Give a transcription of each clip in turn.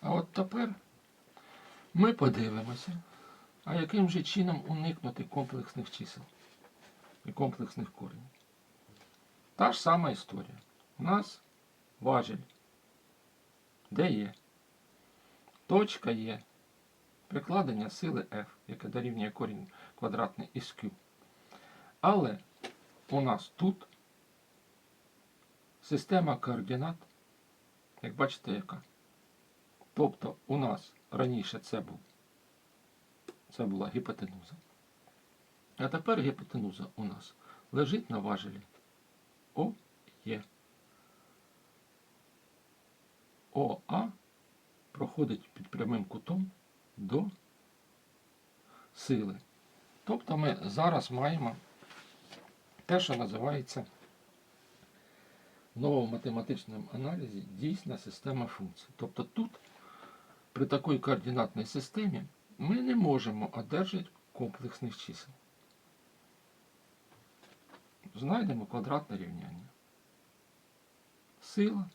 А от тепер ми подивимося, а яким же чином уникнути комплексних чисел і комплексних коренів. Та ж сама історія. У нас важіль. Де є? Точка є. Прикладення сили F, яке дорівнює корінь квадратний із Q. Але у нас тут система координат, як бачите, яка. Тобто у нас раніше це був це була гіпотенуза. А тепер гіпотенуза у нас лежить на важелі О є. ОА проходить під прямим кутом до сили. Тобто ми зараз маємо те, що називається в новому математичному аналізі дійсна система функцій. Тобто тут при такій координатній системі ми не можемо одержати комплексних чисел. Знайдемо квадратне рівняння. Сила,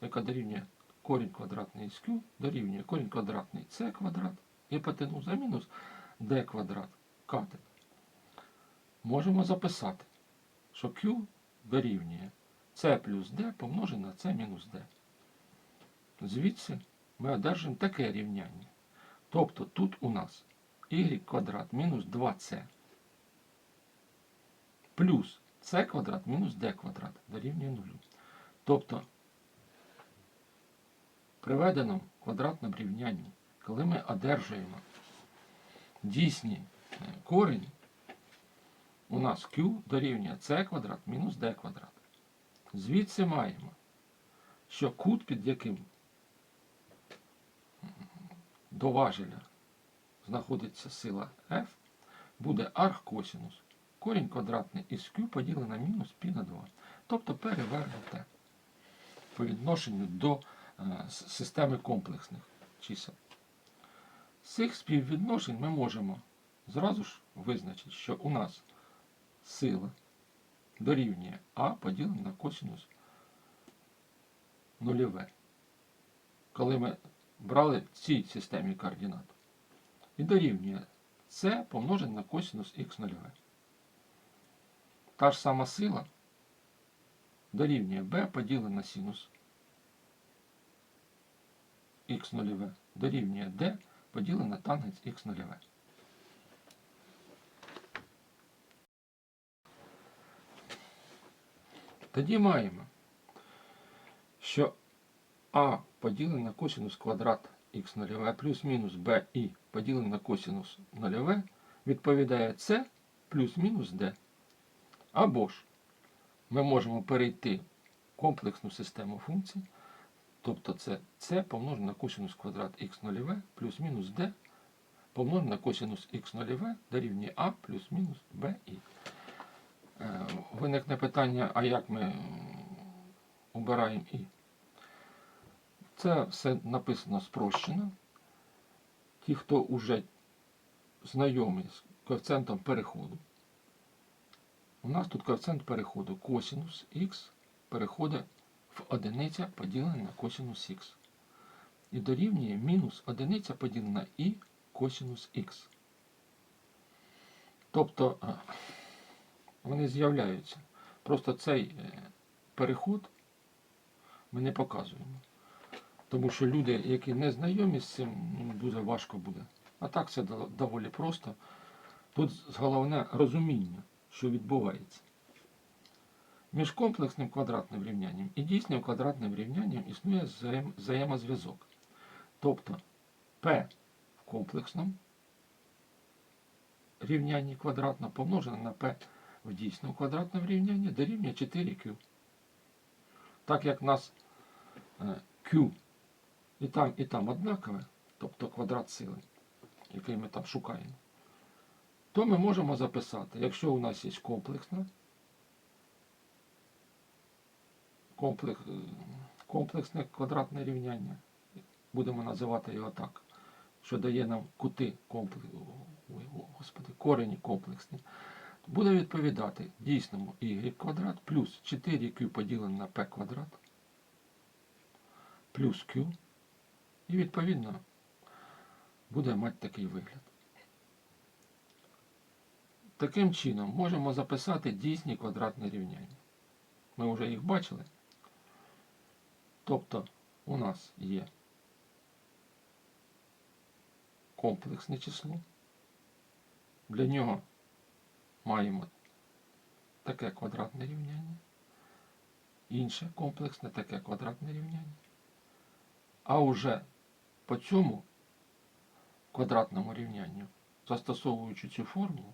яка дорівнює корінь квадратний із Q, дорівнює корінь квадратний С квадрат, гіпотенуза мінус d квадрат катет. Можемо записати, що Q дорівнює c плюс d помножене на c мінус d. Звідси ми одержимо таке рівняння. Тобто тут у нас y квадрат мінус 2c плюс c квадрат мінус d квадрат дорівнює 0. Тобто при веденому квадратному рівнянні, коли ми одержуємо дійсні е, корені, у нас q дорівнює c квадрат мінус d квадрат. Звідси маємо, що кут, під яким до важеля знаходиться сила F, буде архкосінус. Корінь квадратний із Q поділений на мінус π на 2. Тобто перевернуте по відношенню до е, системи комплексних чисел. З цих співвідношень ми можемо зразу ж визначити, що у нас сила дорівнює А поділене на косинус нульове. Коли ми брали в цій системі координат. І дорівнює С помножене на косинус х нульове. Та ж сама сила дорівнює b поділене на синус х нульове дорівнює d поділене на тангенс х нульове. Тоді маємо, що а поділене на косинус квадрат х нульове плюс-мінус b і поділене на косинус нульове відповідає c плюс-мінус d. Або ж ми можемо перейти в комплексну систему функцій, тобто це c помножене на косинус квадрат х нульове плюс-мінус d помножене на косинус х нульове дорівнює а плюс-мінус b і. Е, Виникне питання, а як ми обираємо і? Це все написано спрощено. Ті, хто вже знайомі з коефіцієнтом переходу. У нас тут коефіцієнт переходу косинус х переходить в одиниця поділене на косинус х. І дорівнює мінус одиниця поділена на і косинус х. Тобто вони з'являються. Просто цей е, переход ми не показуємо. Тому що люди, які не знайомі з цим, ну, дуже важко буде. А так це доволі просто. Тут головне розуміння, що відбувається. Між комплексним квадратним рівнянням і дійсним квадратним рівнянням існує взаєм- взаємозв'язок. Тобто P в комплексному рівнянні квадратно помножене на P в дійсному квадратному рівнянні дорівнює 4Q. Так як в нас е, Q і там, і там однакове, тобто квадрат сили, який ми там шукаємо, то ми можемо записати, якщо у нас є комплексне, комплекс, е, комплексне квадратне рівняння, будемо називати його так, що дає нам кути комплекс, ой, о, господи, корені комплексні, буде відповідати дійсному y квадрат плюс 4q поділене на p квадрат плюс q І відповідно буде мати такий вигляд. Таким чином можемо записати дійсні квадратні рівняння. Ми вже їх бачили. Тобто у нас є комплексне число. Для нього маємо таке квадратне рівняння, інше комплексне таке квадратне рівняння. А уже по цьому квадратному рівнянню, застосовуючи цю формулу,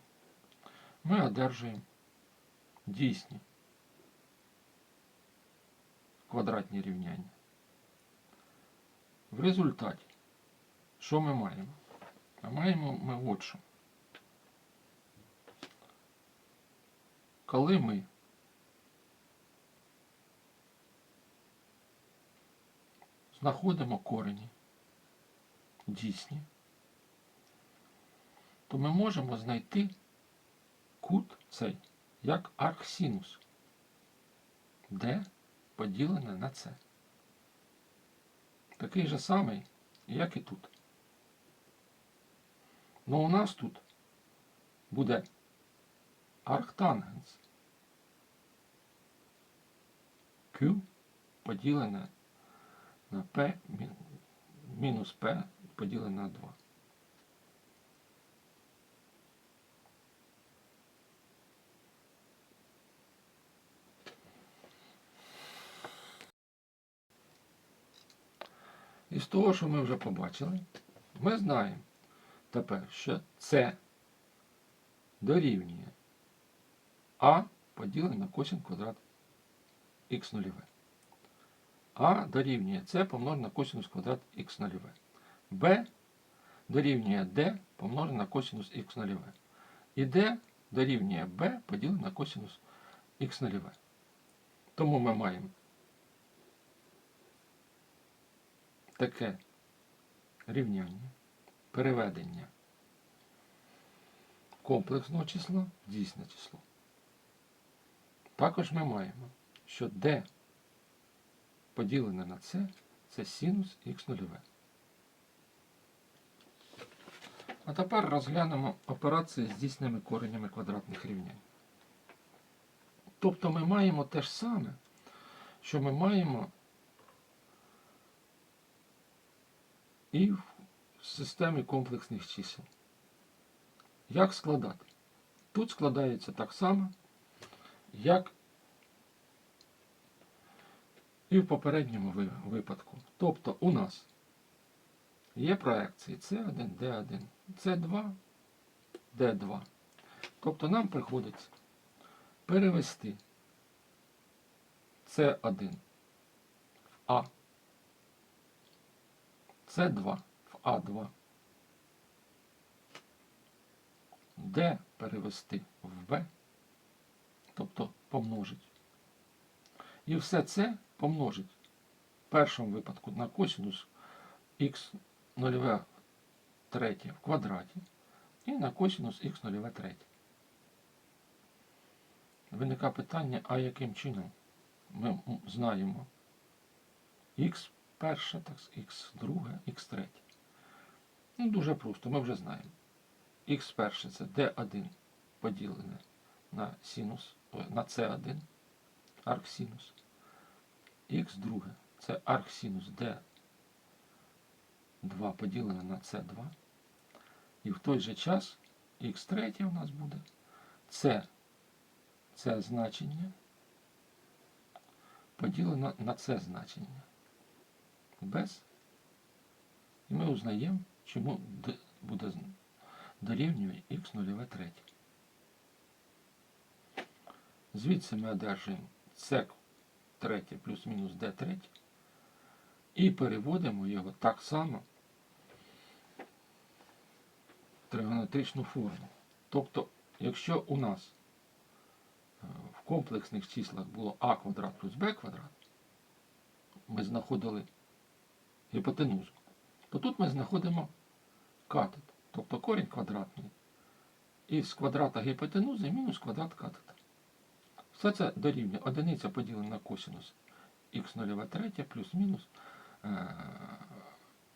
ми одержуємо дійсні квадратні рівняння. В результаті, що ми маємо? А маємо ми от що. Коли ми знаходимо корені дійсні, то ми можемо знайти кут цей як архсинус, де поділене на це. Такий же самий, як і тут. Ну у нас тут буде арктангенс Q поділене на P мінус P поділено на 2. І з того, що ми вже побачили, ми знаємо тепер, що це дорівнює А поділене на косін квадрат х 0 А дорівнює С помножено на косінус квадрат х 0 b дорівнює d помножене на косинус х 0 v. І d дорівнює b поділене на косинус х 0 v. Тому ми маємо таке рівняння, переведення комплексного числа в дійсне число. Також ми маємо, що d поділене на c це синус х 0 v А тепер розглянемо операції з дійсними коренями квадратних рівнянь. Тобто ми маємо те ж саме, що ми маємо і в системі комплексних чисел. Як складати? Тут складається так само, як і в попередньому випадку. Тобто у нас є проекції C1, D1, C2, D2. Тобто нам приходиться перевести C1 в А, С2 в А2. Д перевести в Б, тобто помножить. І все це помножить в першому випадку на косинус х нульове третє в квадраті і на косинус х нульове третє. Виникає питання, а яким чином ми знаємо х перше, х друге, х третє. Ну, дуже просто, ми вже знаємо. Х перше це d1 поділене на синус, на c1, арксинус. Х друге це арксинус d2 поділене на c2. І в той же час х третє у нас буде це, це значення поділено на це значення. Без. І ми узнаємо, чому буде дорівнює х нульове третє. Звідси ми одержуємо с третє плюс-мінус d третє і переводимо його так само тригонометричну форму. Тобто, якщо у нас е, в комплексних числах було а квадрат плюс b квадрат, ми знаходили гіпотенузу, то тут ми знаходимо катет, тобто корінь квадратний із квадрата гіпотенузи мінус квадрат катета. Все це дорівнює одиниця поділена на косинус х 0 третє плюс-мінус е,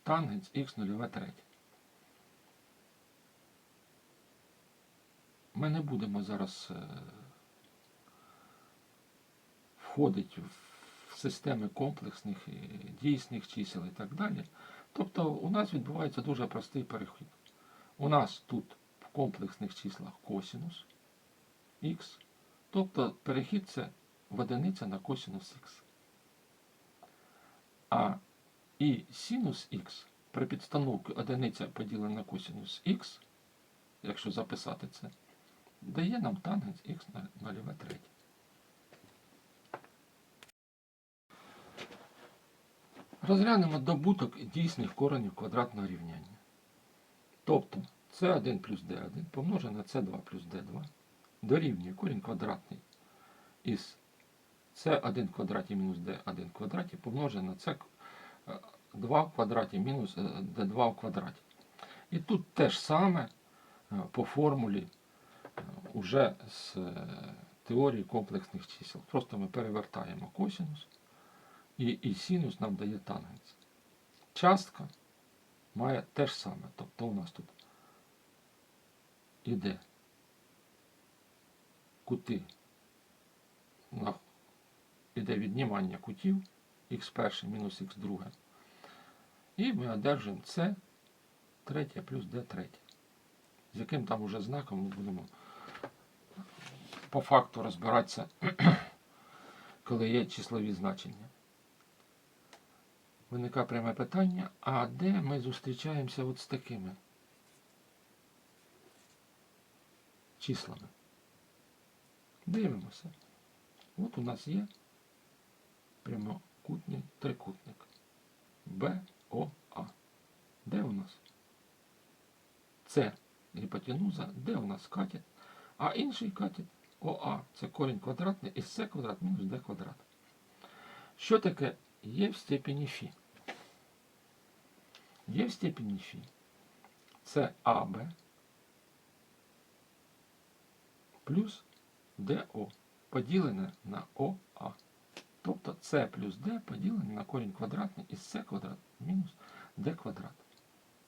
тангенс х нульове третє. Ми не будемо зараз е, входити в системи комплексних дійсних чисел і так далі. Тобто у нас відбувається дуже простий перехід. У нас тут в комплексних числах косінус х, тобто перехід це в одиниця на косінус х. А і синус х при підстановці одиниця поділена на косінус х, якщо записати це, дає нам тангенс х на нульове третє. Розглянемо добуток дійсних коренів квадратного рівняння. Тобто c1 плюс d1 помножене на c2 плюс d2 дорівнює корінь квадратний із c1 в квадраті мінус d1 квадраті помножене на c2 в квадраті мінус е, d2 в квадраті. І тут те ж саме е, по формулі уже з е, теорії комплексних чисел. Просто ми перевертаємо косинус і, і синус нам дає тангенс. Частка має те ж саме. Тобто у нас тут іде кути, іде віднімання кутів х перше мінус х друге. І ми одержимо С третє плюс d третє. З яким там уже знаком ми будемо по факту розбиратися, коли є числові значення. Виникає пряме питання, а де ми зустрічаємося от з такими числами? Дивимося. От у нас є прямокутний трикутник БОА. Де у нас? Це гіпотенуза, де у нас катет, а інший катет ОА це корінь квадратний із С квадрат мінус Д квадрат. Що таке є в степені Фі? Є в степені Фі. Це АБ плюс ДО поділене на ОА. Тобто С плюс Д поділене на корінь квадратний із С квадрат мінус Д квадрат.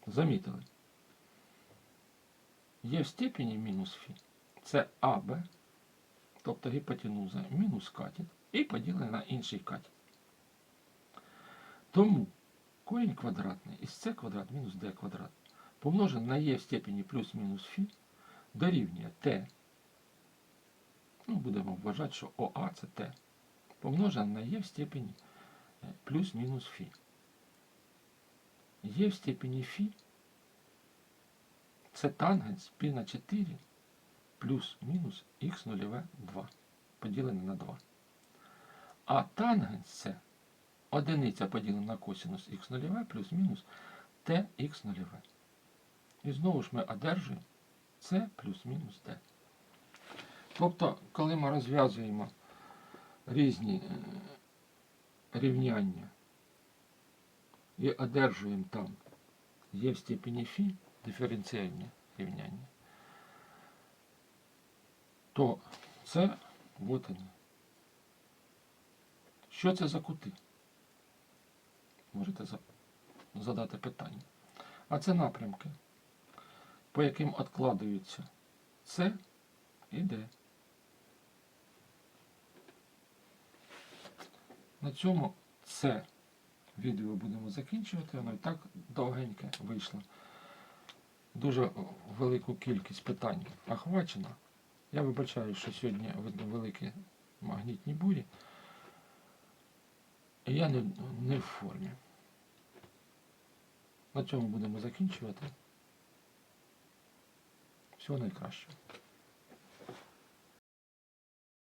Замітили? Є в степені мінус Фі. Це АБ, тобто гіпотенуза мінус катет і поділене на інший катет. Тому корінь квадратний із С квадрат мінус Д квадрат помножене на Е в степені плюс-мінус Фі дорівнює Т. Ну, будемо вважати, що ОА це Т. Помножене на Е в степені е, плюс-мінус Фі. Е в степені Фі це тангенс π на 4 плюс-мінус х нульове 2 поділене на 2. А тангенс це одиниця поділена на косинус х нульове плюс-мінус tx нульове. І знову ж ми одержуємо c плюс-мінус d. Тобто, коли ми розв'язуємо різні е, рівняння і одержуємо там є в степені фі диференціальні рівняння, то це от вони. Що це за кути? Можете задати питання. А це напрямки, по яким відкладаються С і Д. На цьому це відео будемо закінчувати. Воно і так довгеньке вийшло. Дуже велику кількість питань охвачено. Я вибачаю, що сьогодні великі магнітні бурі. І я не, не в формі. На цьому будемо закінчувати. Всього найкращого.